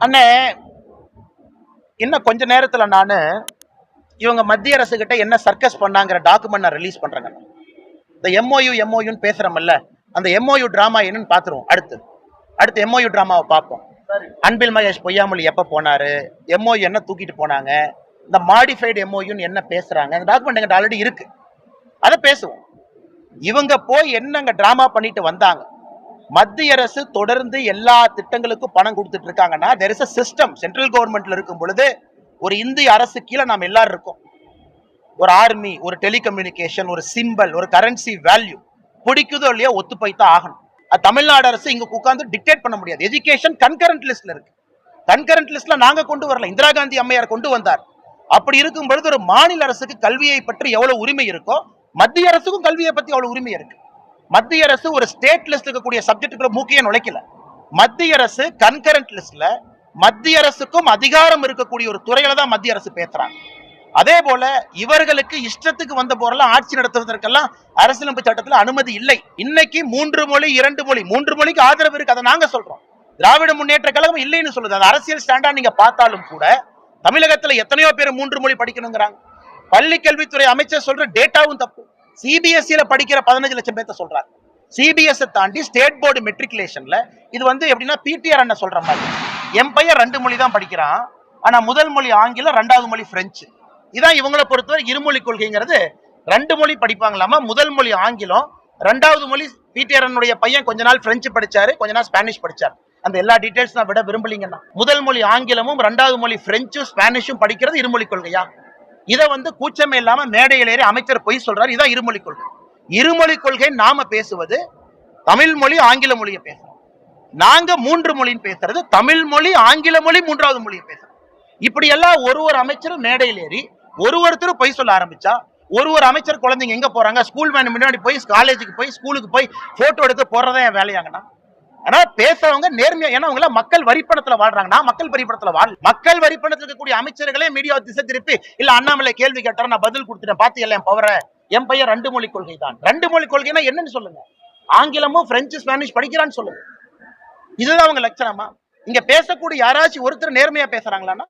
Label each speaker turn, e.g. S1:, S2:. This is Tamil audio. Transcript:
S1: அண்ணே இன்னும் கொஞ்ச நேரத்தில் நான் இவங்க மத்திய அரசு கிட்ட என்ன சர்க்கஸ் பண்ணாங்கிற டாக்குமெண்ட் நான் ரிலீஸ் பண்ணுறேங்க இந்த எம்ஓயு எம்ஓயுன்னு பேசுகிறோம்ல அந்த எம்ஓயு ட்ராமா என்னன்னு பார்த்துருவோம் அடுத்து. அடுத்து எம்ஓயு ட்ராமாவை பார்ப்போம் அன்பில் மகேஷ் பொய்யாமொழி எப்போ போனாரு எம்ஓயு என்ன தூக்கிட்டு போனாங்க இந்த மாடிஃபைடு எம்ஓயுன்னு என்ன பேசுகிறாங்க அந்த டாக்குமெண்ட் எங்கிட்ட ஆல்ரெடி இருக்குது அதை பேசுவோம். இவங்க போய் என்னங்க ட்ராமா பண்ணிட்டு வந்தாங்க? மத்திய அரசு தொடர்ந்து எல்லா திட்டங்களுக்கும் பணம் கொடுத்துட்டு இருக்காங்கன்னா there is a system central கவர்மெண்ட்ல இருக்கும் பொழுது ஒரு இந்திய அரசு கீழே நாம் எல்லாரும் இருக்கோம். ஒரு ஆர்மி ஒரு டெலிகம்யூனிகேஷன் ஒரு சிம்பல் ஒரு கரன்சி வேல்யூ பிடிக்குதோ இல்லையோ ஒத்து போய்த்தான் ஆகணும். அது தமிழ்நாடு அரசு இங்க உட்காந்து டிக்டேட் பண்ண முடியாது. எஜுகேஷன் கன்கரண்ட் லிஸ்ட்ல இருக்கு. கன்கரண்ட் லிஸ்ட்ல நாங்க கொண்டு வரல. இந்திரா காந்தி அம்மையார் கொண்டு வந்தார். அப்படி இருக்கும் பொழுது ஒரு மாநில அரசுக்கு கல்வியை பற்றி எவ்வளவு உரிமை இருக்கோ மத்திய அரசுக்கும் கல்வியை பத்தி அவ்வளவு உரிமை இருக்கு. மத்திய அரசு ஒரு ஸ்டேட் லிஸ்ட் இருக்கக்கூடிய சப்ஜெக்டுக்குள்ள மூக்கிய நுழைக்கல. மத்திய அரசு கன்கரண்ட் லிஸ்ட்ல மத்திய அரசுக்கும் அதிகாரம் இருக்கக்கூடிய ஒரு துறையில தான் மத்திய அரசு பேசுறாங்க. அதே போல இவர்களுக்கு இஷ்டத்துக்கு வந்த போரெல்லாம் ஆட்சி நடத்துவதற்கெல்லாம் அரசியலமைப்பு சட்டத்துல அனுமதி இல்லை. இன்னைக்கு மூன்று மொழி இரண்டு மொழி மூன்று மொழிக்கு ஆதரவு இருக்கு. அதை நாங்க சொல்றோம். திராவிட முன்னேற்ற கழகம் இல்லைன்னு சொல்லுது. அந்த அரசியல் ஸ்டாண்டா நீங்க பார்த்தாலும் கூட தமிழகத்துல எத்தனையோ பேர் மூன்று மொழி படிக்கணுங்கிறாங்க. பள்ளி கல்வித்துறை அமைச்சர் சொல்ற டேட்டாவும் தப்பு. சிபிஎஸ்சியில படிக்கிற பதினஞ்சு லட்சம் பேர்த்த சொல்றாங்க சிபிஎஸ்ஐ தாண்டி ஸ்டேட் போர்டு மெட்ரிகுலேஷன்ல இது வந்து எப்படின்னா பிடிஆர் அண்ணன் சொல்ற மாதிரி. என் பையன் ரெண்டு மொழி தான் படிக்கிறான். ஆனா முதல் மொழி ஆங்கிலம் ரெண்டாவது மொழி பிரெஞ்சு இதான் இவங்களை பொறுத்தவரை இருமொழி கொள்கைங்கிறது ரெண்டு மொழி படிப்பாங்களாமா முதல் மொழி ஆங்கிலம் ரெண்டாவது மொழி பிடிஆர்னுடைய பையன் கொஞ்ச நாள் பிரெஞ்சு படிச்சாரு கொஞ்ச நாள் ஸ்பானிஷ் படிச்சாரு. அந்த எல்லா டீட்டெயில்ஸ் நான் விட விரும்பலீங்கன்னா. முதல் மொழி ஆங்கிலமும் ரெண்டாவது மொழி பிரெஞ்சும் ஸ்பானிஷும் படிக்கிறது இருமொழி கொள்கையா? இதை வந்து கூச்சமே இல்லாம மேடையில் ஏறி அமைச்சர் பொய் சொல்றாரு. இதான் இருமொழி கொள்கை. இருமொழி கொள்கை நாம பேசுவது தமிழ் மொழி ஆங்கில மொழியை பேசுறோம் நாங்க மூன்று மொழின்னு பேசுறது தமிழ் மொழி ஆங்கில மொழி மூன்றாவது மொழியை பேசுறோம் இப்படி எல்லாம் ஒரு ஒரு அமைச்சரும் மேடையில் ஏறி ஒரு ஒருத்தரும் பொய் சொல்ல ஆரம்பிச்சா ஒரு ஒரு அமைச்சர் குழந்தைங்க எங்க போறாங்க? ஸ்கூல் வேன் முன்னாடி போய் காலேஜுக்கு போய் ஸ்கூலுக்கு போய் போட்டோ எடுத்து போறதா என் வேலையாங்கண்ணா. ஆனா பேசுறவங்க நேர்மையா ஏன்னா அவங்க மக்கள் வரிப்பணத்துல வாழ்றாங்க. நான் மக்கள் வரிப்பணத்துல வாழ் மக்கள் வரிப்பணத்துல இருக்கக்கூடிய அமைச்சர்களே மீடியா திசை திருப்பி இல்ல அண்ணாமலை கேள்வி கேட்டார நான் பதில் கொடுத்துட்டேன். பாத்து எல்லாம் என் பவர என் பையன் ரெண்டு மொழி கொள்கை தான் ரெண்டு மொழி கொள்கைன்னா என்னன்னு சொல்லுங்க. ஆங்கிலமும் பிரெஞ்சு ஸ்பானிஷ் படிக்கிறான்னு சொல்லுங்க. இதுதான் அவங்க லட்சணமா? இங்க பேசக்கூடிய யாராச்சும் ஒருத்தர் நேர்மையா பேசுறாங்களான்னா?